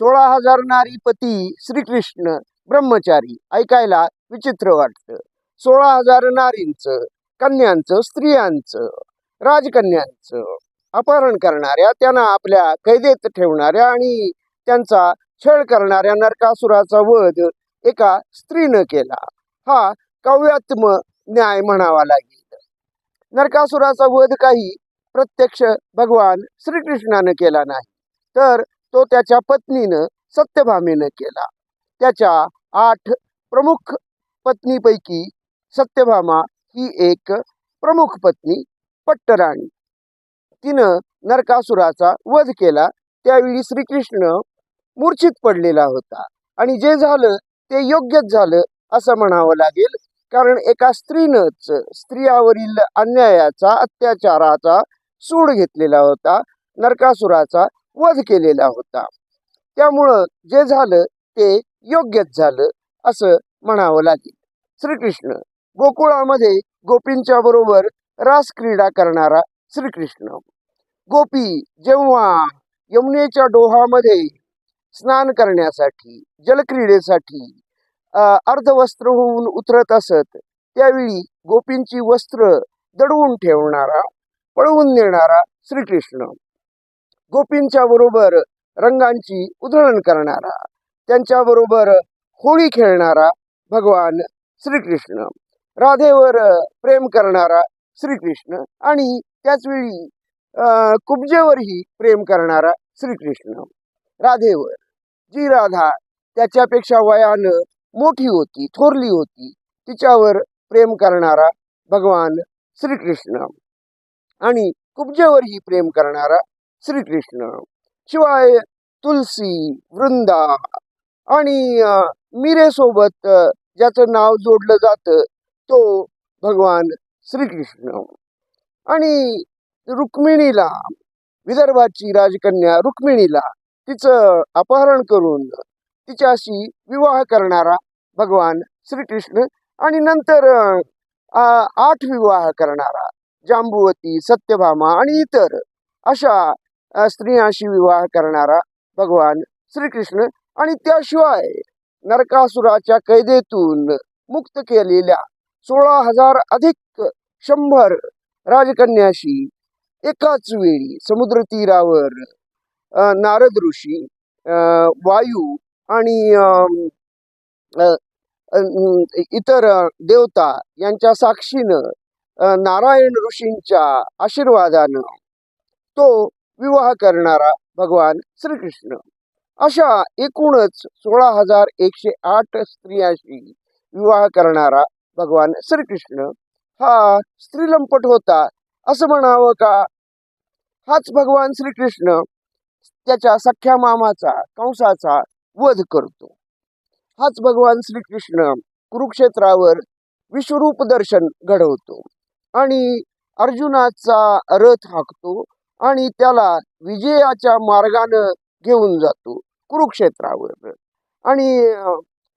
सोळा हजार नारी पती श्रीकृष्ण ब्रह्मचारी. ऐकायला विचित्र वाटतं. सोळा हजार नारींचं कन्यांचं स्त्रियांचं राजकन्यांचं अपहरण करणाऱ्या त्यांना आपल्या कैदेत ठेवणाऱ्या आणि त्यांचा छळ करणाऱ्या नरकासुराचा वध एका स्त्रीनं केला. हा काव्यात्म न्याय म्हणावा लागेल. नरकासुराचा वध काही प्रत्यक्ष भगवान श्रीकृष्णानं केला नाही. तर तो त्याच्या पत्नीनं सत्यभामेनं केला. त्याच्या आठ प्रमुख पत्नीपैकी सत्यभामा ही एक प्रमुख पत्नी पट्टराणी. तिनं नरकासुराचा वध केला. त्यावेळी श्रीकृष्ण मूर्छित पडलेला होता आणि जे झालं ते योग्यच झालं असं म्हणावं लागेल. कारण एका स्त्रीनंच स्त्रियावरील अन्यायाचा अत्याचाराचा सूड घेतलेला होता. नरकासुराचा वध केलेला होता. त्यामुळं जे झालं ते योग्यच झालं असं म्हणावं लागेल. श्रीकृष्ण गोकुळामध्ये गोपींच्या बरोबर रास क्रीडा करणारा श्रीकृष्ण. गोपी जेव्हा यमुनेच्या डोहामध्ये स्नान करण्यासाठी जलक्रीडेसाठी अर्धवस्त्र होऊन उतरत असत त्यावेळी गोपींची वस्त्र दडवून ठेवणारा पळवून नेणारा श्रीकृष्ण. गोपींच्या बरोबर रंगांची उधळण करणारा त्यांच्या बरोबर होळी खेळणारा भगवान श्रीकृष्ण. राधेवर प्रेम करणारा श्रीकृष्ण आणि त्याचवेळी कुब्जेवरही प्रेम करणारा श्रीकृष्ण. राधेवर जी राधा त्याच्यापेक्षा वयानं मोठी होती थोरली होती तिच्यावर प्रेम करणारा भगवान श्रीकृष्ण. आणि कुब्जेवरही प्रेम करणारा श्रीकृष्ण. शिवाय तुलसी वृंदा आणि मिरेसोबत ज्याचं नाव जोडलं जातं तो भगवान श्रीकृष्ण. आणि रुक्मिणीला विदर्भाची राजकन्या रुक्मिणीला तिचं अपहरण करून तिच्याशी विवाह करणारा भगवान श्रीकृष्ण आणि नंतर आठ विवाह करणारा जांबुवती सत्यभामा आणि इतर अशा स्त्रियांशी विवाह करणारा भगवान श्रीकृष्ण आणि त्याशिवाय नरकासुराच्या कैदेतून मुक्त केलेल्या सोळा हजार अधिक शंभर राजकन्याशी एकाच वेळी समुद्र तीरावर नारद ऋषी वायू आणि इतर देवता यांच्या साक्षीनं नारायण ऋषींच्या आशीर्वादानं तो विवाह करणारा भगवान श्रीकृष्ण. अशा एकूणच सोळा हजार एकशे आठ स्त्रियांशी विवाह करणारा भगवान श्रीकृष्ण हा स्त्रीलंपट होता असं म्हणावं का? हाच भगवान श्रीकृष्ण त्याच्या सख्या मामाचा कंसाचा वध करतो. हाच भगवान श्रीकृष्ण कुरुक्षेत्रावर विश्वरूप दर्शन घडवतो आणि अर्जुनाचा रथ हाकतो आणि त्याला विजयाच्या मार्गानं घेऊन जातो कुरुक्षेत्रावर. आणि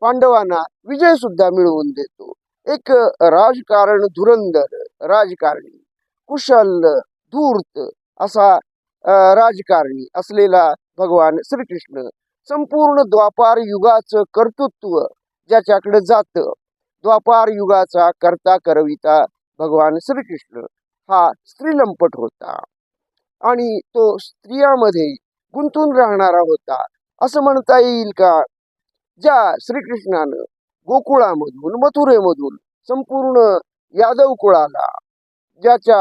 पांडवांना विजय सुद्धा मिळवून देतो. एक राजकारण धुरंदर राजकारणी कुशल धूर्त असा राजकारणी असलेला भगवान श्रीकृष्ण संपूर्ण द्वापार युगाचं कर्तृत्व ज्याच्याकडे जातं द्वापार युगाचा करता करविता भगवान श्रीकृष्ण हा स्त्रीलंपट होता. आणि तो स्त्रियामध्ये गुंतून राहणारा होता. असं म्हणता येईल का? ज्या श्रीकृष्णानं गोकुळामधून मथुरेमधून संपूर्ण यादव कुळाला ज्याच्या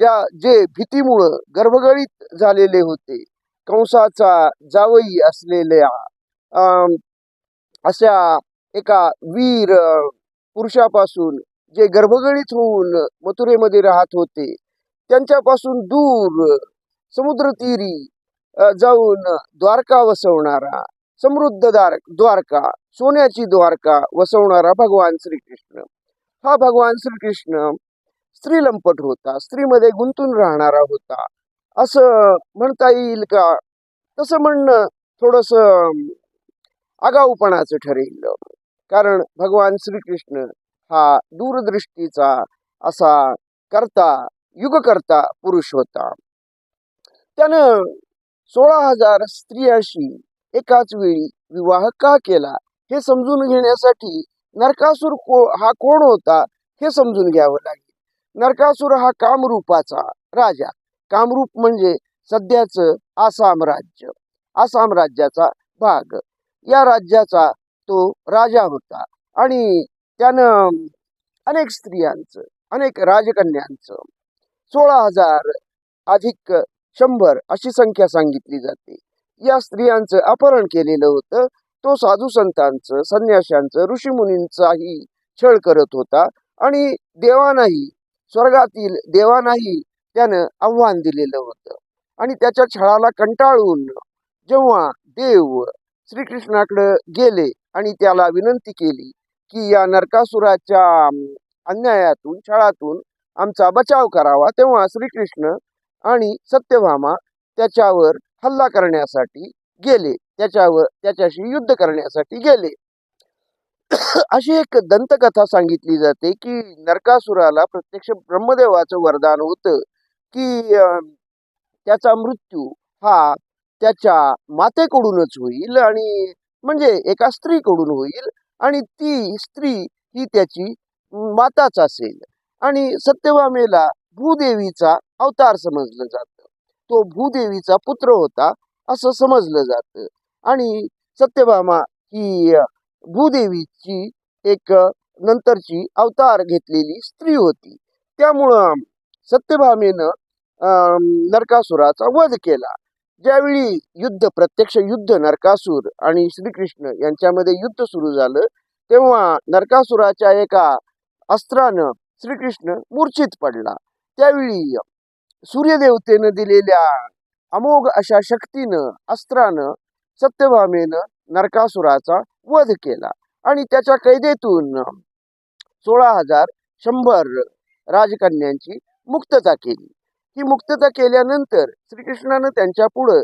ज्या जे भीतीमुळं गर्भगळीत झालेले होते कंसाचा जावई असलेल्या अशा एका वीर पुरुषापासून जे गर्भगळीत होऊन मथुरेमध्ये राहत होते त्यांच्यापासून दूर समुद्रतीरी जाऊन द्वारका वसवणारा समृद्ध दार द्वारका सोन्याची द्वारका वसवणारा भगवान श्रीकृष्ण. हा भगवान श्रीकृष्ण स्त्रीलंपट होता स्त्रीमध्ये गुंतून राहणारा होता. असं म्हणता येईल का? तसं म्हणणं थोडस आगाऊपणाचं ठरेल. कारण भगवान श्रीकृष्ण हा दूरदृष्टीचा असा करता युगकर्ता पुरुष होता. त्यानं सोळा हजार स्त्रियांशी एकाच वेळी विवाह का केला हे समजून घेण्यासाठी नरकासूर को हा कोण होता हे समजून घ्यावं लागेल. नरकासूर हा कामरूपाचा राजा. कामरूप म्हणजे सध्याचं आसाम राज्य. आसाम राज्याचा भाग. या राज्याचा तो राजा होता आणि त्यानं अनेक स्त्रियांचं अनेक राजकन्यांचं सोळा हजार अधिक शंभर अशी संख्या सांगितली जाते. या स्त्रियांचं अपहरण केलेलं होतं. तो साधू संतांचं संन्याशांचं ऋषीमुनींचाही छळ करत होता आणि देवानाही स्वर्गातील देवानाही त्यानं आव्हान दिलेलं होतं. आणि त्याच्या छळाला कंटाळून जेव्हा देव श्रीकृष्णाकडं गेले आणि त्याला विनंती केली की या नरकासुराच्या अन्यायातून छळातून आमचा बचाव करावा तेव्हा श्रीकृष्ण आणि सत्यभामा त्याच्यावर हल्ला करण्यासाठी गेले. त्याच्यावर त्याच्याशी युद्ध करण्यासाठी गेले. अशी एक दंतकथा सांगितली जाते की नरकासुराला प्रत्यक्ष ब्रह्मदेवाचं वरदान होतं की त्याचा मृत्यू हा त्याच्या मातेकडूनच होईल आणि म्हणजे एका स्त्रीकडून होईल आणि ती स्त्री ही त्याची माताच असेल. आणि सत्यभामेला भूदेवीचा अवतार समजलं जातं. तो भूदेवीचा पुत्र होता असं समजलं जातं. आणि सत्यभामा ही भूदेवीची एक नंतरची अवतार घेतलेली स्त्री होती. त्यामुळं सत्यभामेनं अं, नरकासुराचा वध केला. ज्यावेळी युद्ध प्रत्यक्ष युद्ध नरकासूर आणि श्रीकृष्ण यांच्यामध्ये युद्ध सुरू झालं तेव्हा नरकासुराच्या एका अस्त्रानं श्रीकृष्ण मूर्छित पडला. त्यावेळी सूर्यदेवतेनं दिलेल्या अमोघ अशा शक्तीनं अस्त्रानं सत्यभामेनं नरकासुराचा वध केला आणि त्याच्या कैदेतून सोळा हजार शंभर राजकन्यांची मुक्तता केली. ही मुक्तता केल्यानंतर श्रीकृष्णानं त्यांच्या पुढं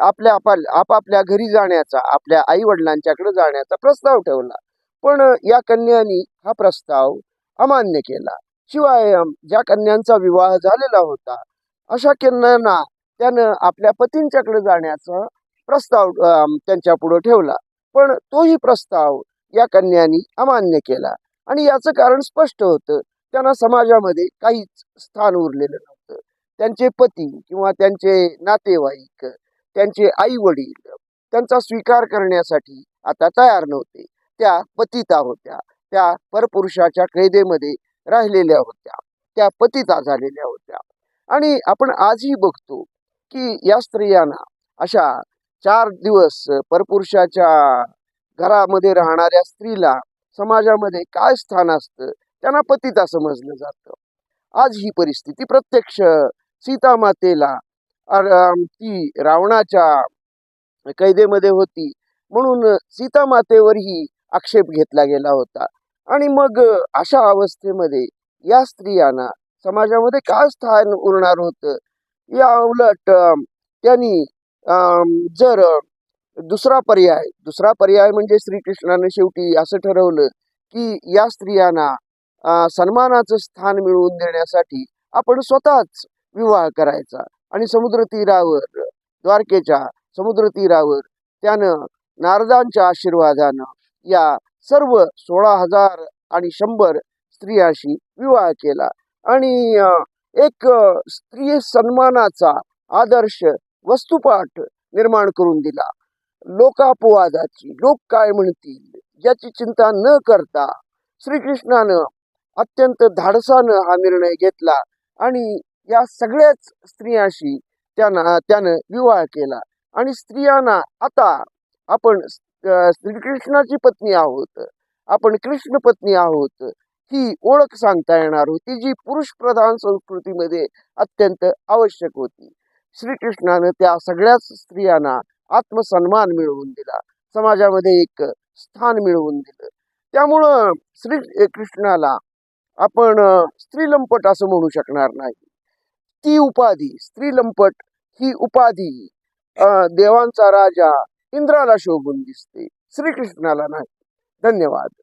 आपल्या आपा- आपापल्या घरी जाण्याचा आपल्या आई वडिलांच्याकडे जाण्याचा प्रस्ताव ठेवला. पण या कन्यांनी हा प्रस्ताव अमान्य केला. शिवाय ज्या कन्यांचा विवाह झालेला होता अशा कन्यांना त्यानं आपल्या पतींच्याकडे जाण्याचा प्रस्ताव त्यांच्या पुढे ठेवला. पण तोही प्रस्ताव या कन्यांनी अमान्य केला. आणि याचं कारण स्पष्ट होतं. त्यांना समाजामध्ये काहीच स्थान उरलेलं नव्हतं. त्यांचे पती किंवा त्यांचे नातेवाईक त्यांचे आई वडील त्यांचा स्वीकार करण्यासाठी आता तयार नव्हते. त्या पतिता होत्या. त्या परपुरुषाच्या कैदेमध्ये राहिलेल्या होत्या. त्या पतिता झालेल्या होत्या. आणि आपण आजही बघतो की या स्त्रियांना अशा चार दिवस परपुरुषाच्या घरामध्ये राहणाऱ्या स्त्रीला समाजामध्ये काय स्थान असतं त्यांना पतिता समजलं जातं. आज ही परिस्थिती प्रत्यक्ष सीतामातेला ती रावणाच्या कैदेमध्ये होती. म्हणून सीतामातेवरही आक्षेप घेतला गेला होता. आणि मग अशा अवस्थेमध्ये या स्त्रियांना समाजामध्ये काय स्थान उरणार होतं? या उलट त्यांनी जर दुसरा पर्याय दुसरा पर्याय म्हणजे श्रीकृष्णाने शेवटी असं ठरवलं की या स्त्रियांना सन्मानाचं स्थान मिळवून देण्यासाठी आपण स्वतःच विवाह करायचा. आणि समुद्र तीरावर द्वारकेच्या समुद्र तीरावर त्यानं नारदांच्या आशीर्वादानं या सर्व सोळा हजार आणि शंभर स्त्रियाशी विवाह केला. आणि एक स्त्री सन्मानाचा आदर्श वस्तुपाठ निर्माण करून दिला. लोकापवादाची लोक काय म्हणतील याची चिंता न करता श्रीकृष्णानं अत्यंत धाडसानं हा निर्णय घेतला आणि या सगळ्याच स्त्रियांशी त्यांना त्यानं विवाह केला. आणि स्त्रियांना आता आपण श्रीकृष्णाची पत्नी आहोत. आपण कृष्ण पत्नी आहोत. ही ओळख सांगता येणार होती जी पुरुष प्रधान संस्कृतीमध्ये अत्यंत आवश्यक होती. श्रीकृष्णानं त्या सगळ्याच स्त्रियांना आत्मसन्मान मिळवून दिला. समाजामध्ये एक स्थान मिळवून दिलं. त्यामुळं श्री कृष्णाला आपण स्त्री स्त्रीलंपट असं म्हणू शकणार नाही. ती उपाधी स्त्रीलंपट ही उपाधी देवांचा राजा इंद्राला शोभून दिसते. श्रीकृष्णाला नाही. धन्यवाद.